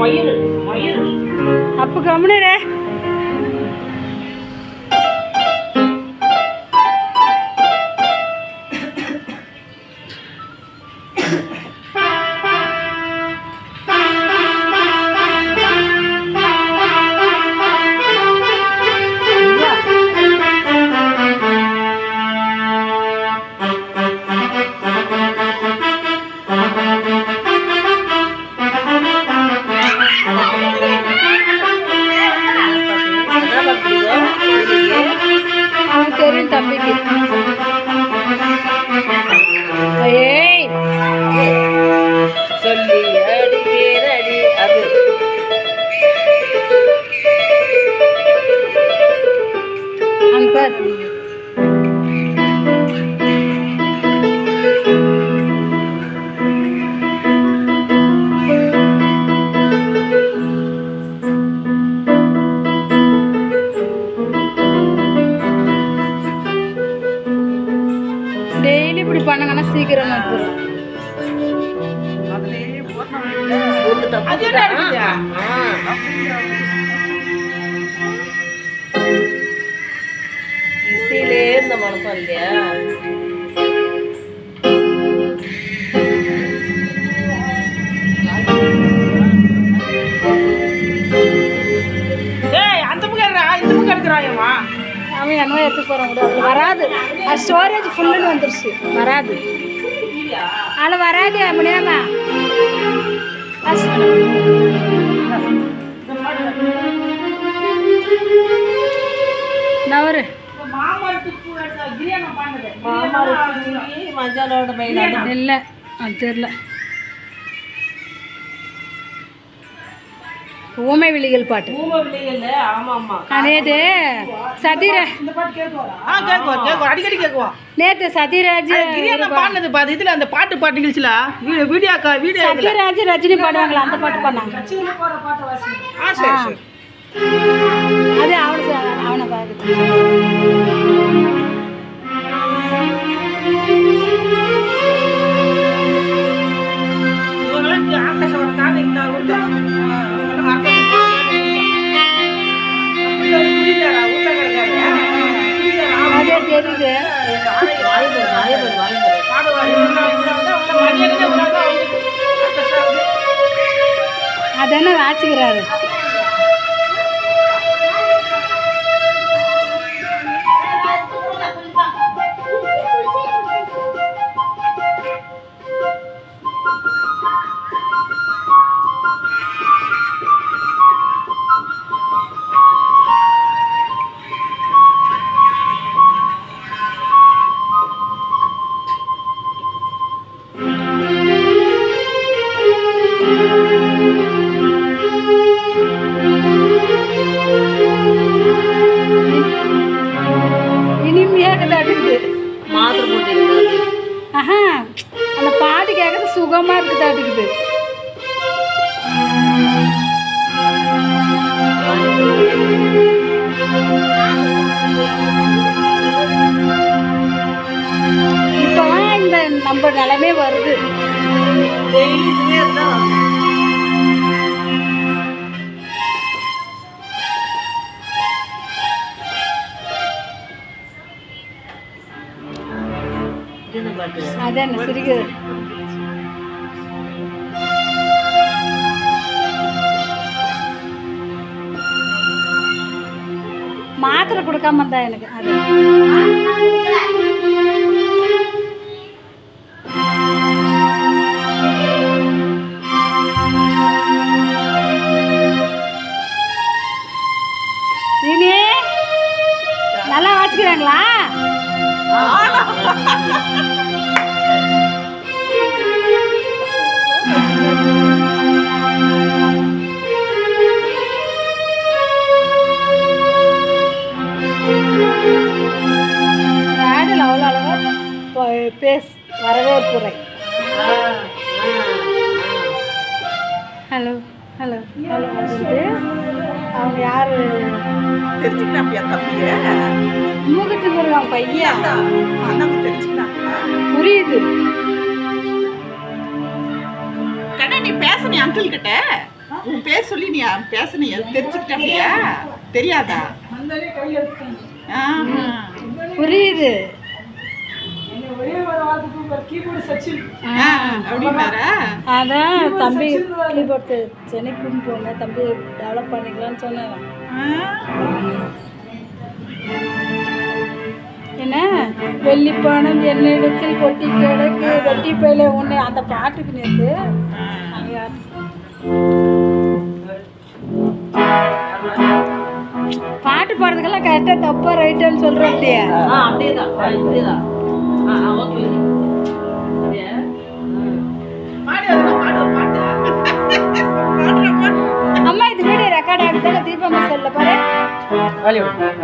மயிறு மயிறு. அப்போ கம்முனரே என்ன 30 pequeninos. சீக்கிரம் வந்துடும் இசையிலே இந்த மனசம் இல்லையா? அவன் என்ன எடுத்து போகிறான் வராது. அது ஸ்டோரேஜ் ஃபுல்லுன்னு வந்துருச்சு. வராது. அதில் வராது முடியாமா நவரு. இல்லை அது தெரில ஊமை விழிகள் பாட்டு. பூம பிள்ளைகள்ல ஆமா. ஆமா நேற்று சதீர இந்த பாட்டு கேட்குவாரா ஆ கேட்குவா கேட்குவா. அடிக்கடி கேட்குவா? நேற்று சத்யராஜ் கிரியானம் பாடினது பாது இதுல அந்த பாட்டு பாட்டு நிகழ்ச்சியில வீடியோ வீடியோ சத்யராஜ் ரஜினி பாடுவாங்களா அந்த பாட்டு பண்ணாங்க ஆ சரி சரி. அது அவனை அதானே வாசிக்கிறாரு. கேட்கறது சுகமா இருக்கு தடுக்குது இப்போதான் இந்த நம்ம நிலமே வருது. அதான் சிரிக்குது மாத்திரை கொடுக்காம இருந்தா எனக்கு அது. சீனி நல்லா வாசிக்கிறாங்களா? வரவேற்புரை ஹலோ ஹலோ ஹலோ அப்படின்ட்டு அவங்க யார்? தெரிஞ்சுக்கிட்டாப்பியா தம்பிய. மூக்கத்து முருகன் பையன். தெரிஞ்சுக்கிட்டாங்களா புரியுது. கண்ணா நீ பேச நீ அங்கிள் கிட்ட உன் பேர் சொல்லி நீ பேசுனியா? தெரிஞ்சுக்கிட்டியா தெரியாதா. புரியுது என்னை ஒரே ஒரு வார்த்தை கூப்பிடுற கீபோர்டு சச்சின் ஆ, அப்படின்னாரா அதான் தம்பி கீபோர்டு சென்னைக்கும் போனேன். தம்பி டெவலப் பண்ணிக்கலாம்னு சொன்னேன். என்ன? வெள்ளிப்பானம் என்னிடத்தில் கொட்டி கிடக்கு. வெட்டி பயில உன்னை அந்த பாட்டுக்கு நேற்று பாட்டு பாடுறதுக்கெல்லாம் கரெக்டாக தப்பா ரைட்டான்னு சொல்கிறோம் அப்படியே அப்படியே தான். ஆ இப்படியே தான். இது வீடியோ ரெக்கார்ட் ஆகுதுல தீபா மசாலில் பாரு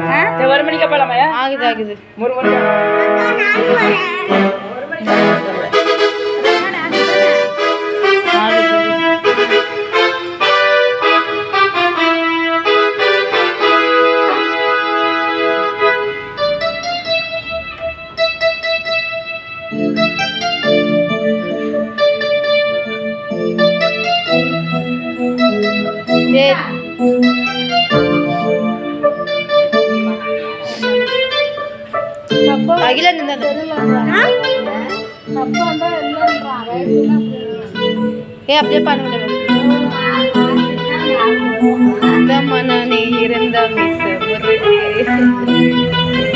ஆ? ஒரு மணிக்கு போலாமா ஆகுது ஆகுது. ஒரு மணிக்கு. அப்பா அகில ஏ அப்படியே பண்ணுங்க இருந்த மிஸ் முருகே